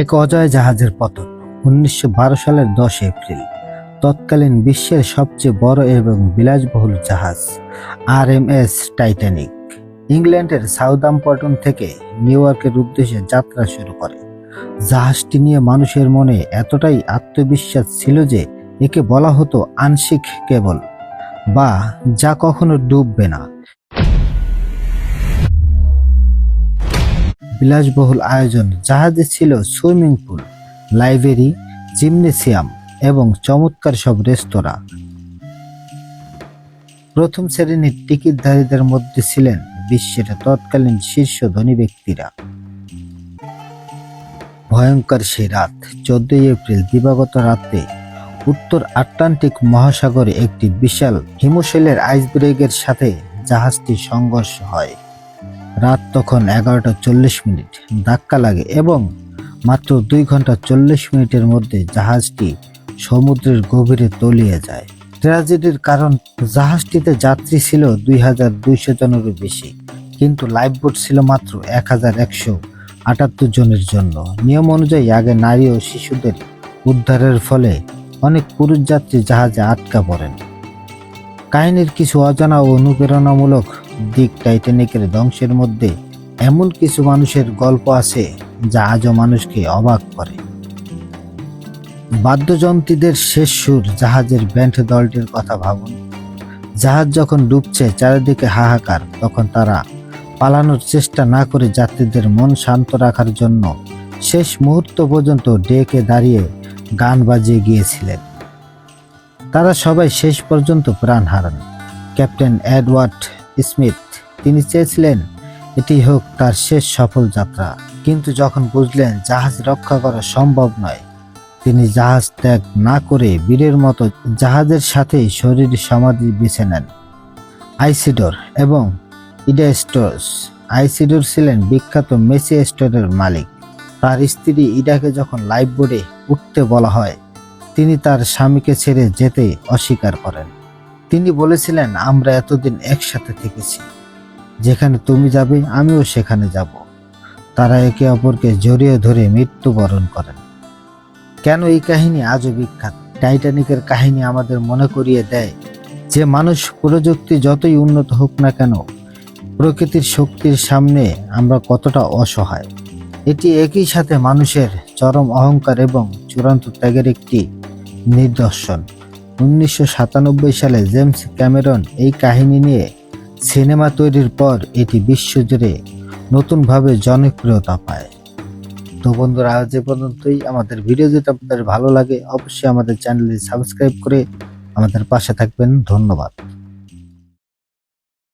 এক অজয় জাহাজের পতন, উনিশশো বারো সালের দশ এপ্রিল। তৎকালীন বিশ্বের সবচেয়ে বড় এবং বিলাসবহুল জাহাজ, আর এম এস টাইটানিক। ইংল্যান্ডের সাউদাম্পটন থেকে নিউ ইয়র্কের উদ্দেশ্যে যাত্রা শুরু করে। জাহাজটি নিয়ে মানুষের মনে এতটাই আত্মবিশ্বাস ছিল যে একে বলা হতো আংশিক কেবল, বা যা কখনো ডুববে না। বিলাসবহুল আয়োজন জাহাজে ছিল সুইমিং পুল, লাইব্রেরি, জিমনেসিয়াম এবং চমৎকার সব রেস্তোরাঁ। প্রথম শ্রেণির টিকিটধারীদের মধ্যে ছিলেন বিশ্বের তৎকালীন শীর্ষ ধনী ব্যক্তিরা। ভয়ঙ্কর সেই রাত, চোদ্দই এপ্রিল, দিবাগত রাতে উত্তর আটলান্টিক মহাসাগরে একটি বিশাল হিমশৈলের আইসব্রেগের সাথে জাহাজটি সংঘর্ষ হয়। রাত তখন এগারোটা চল্লিশ মিনিট। ধাক্কা লাগে এবং মাত্র দুই ঘণ্টা চল্লিশ মিনিটের মধ্যে জাহাজটি সমুদ্রের গভীরে তলিয়ে যায়। ট্র্যাজেডির কারণ, জাহাজটিতে যাত্রী ছিল দুই হাজার দুইশো জনেরও বেশি, কিন্তু লাইফবোট ছিল মাত্র এক হাজার একশো আটাত্তর জনের জন্য। নিয়ম অনুযায়ী আগে নারী ও শিশুদের উদ্ধারের ফলে অনেক পুরুষ যাত্রী জাহাজে আটকা পড়েন। কাহিনীর কিছু অজানা ও অনুপ্রেরণামূলক দিক টাইটানিকের ধ্বংসের মধ্যে এমন কিছু মানুষের গল্প আছে যা আজও মানুষকে অবাক করে। বাদ্যযন্ত্রীদের শেষ সুর জাহাজের ব্যান্ড দলটির কথা ভাবুন। জাহাজ যখন ডুবছে চারিদিকে হাহাকার, তখন তারা পালানোর চেষ্টা না করে যাত্রীদের মন শান্ত রাখার জন্য শেষ মুহূর্ত পর্যন্ত ডেকে দাঁড়িয়ে গান বাজিয়ে গিয়েছিলেন। তারা সবাই শেষ পর্যন্ত প্রাণ হারান। ক্যাপ্টেন এডওয়ার্ড স্মিথ, তিনি চেয়েছিলেন এটি হোক তার শেষ সফল যাত্রা। কিন্তু যখন বুঝলেন জাহাজ রক্ষা করা সম্ভব নয়, তিনি জাহাজ ত্যাগ না করে বীরের মতো জাহাজের সাথেই শরীর, সমাধি বেছে নেন। আইসিডোর এবং ইডা স্টোর্স আইসিডোর ছিলেন বিখ্যাত মেসি স্টোরের মালিক। তার স্ত্রী ইডাকে যখন লাইফ বোর্ডে উঠতে বলা হয়, তিনি তার স্বামীকে ছেড়ে যেতে অস্বীকার করেন। তিনি বলেছিলেন, আমরা এতদিন একসাথে থেকেছি। যেখানে তুমি যাবে, আমিও সেখানে যাব। তারা একে অপরকে জড়িয়ে ধরে মৃত্যুবরণ করেন। কেন এই কাহিনী আজও বিখ্যাত? টাইটানিকের কাহিনী আমাদের মনে করিয়ে দেয় যে মানুষ প্রযুক্তি যতই উন্নত হোক না কেন, প্রকৃতির শক্তির সামনে আমরা কতটা অসহায়। এটি একই সাথে মানুষের চরম অহংকার এবং চূড়ান্ত ত্যাগের একটি নিদর্শন। উনিশশো সাতানব্বই সালে জেমস ক্যামেরন এই কাহিনী নিয়ে সিনেমা তৈরির পর এটি বিশ্বজুড়ে নতুনভাবে জনপ্রিয়তা পায়। তো বন্ধুরা, আজ পর্যন্তই। আমাদের ভিডিও যদি আপনাদের ভালো লাগে, অবশ্যই আমাদের চ্যানেলটি সাবস্ক্রাইব করে আমাদের পাশে থাকবেন। ধন্যবাদ।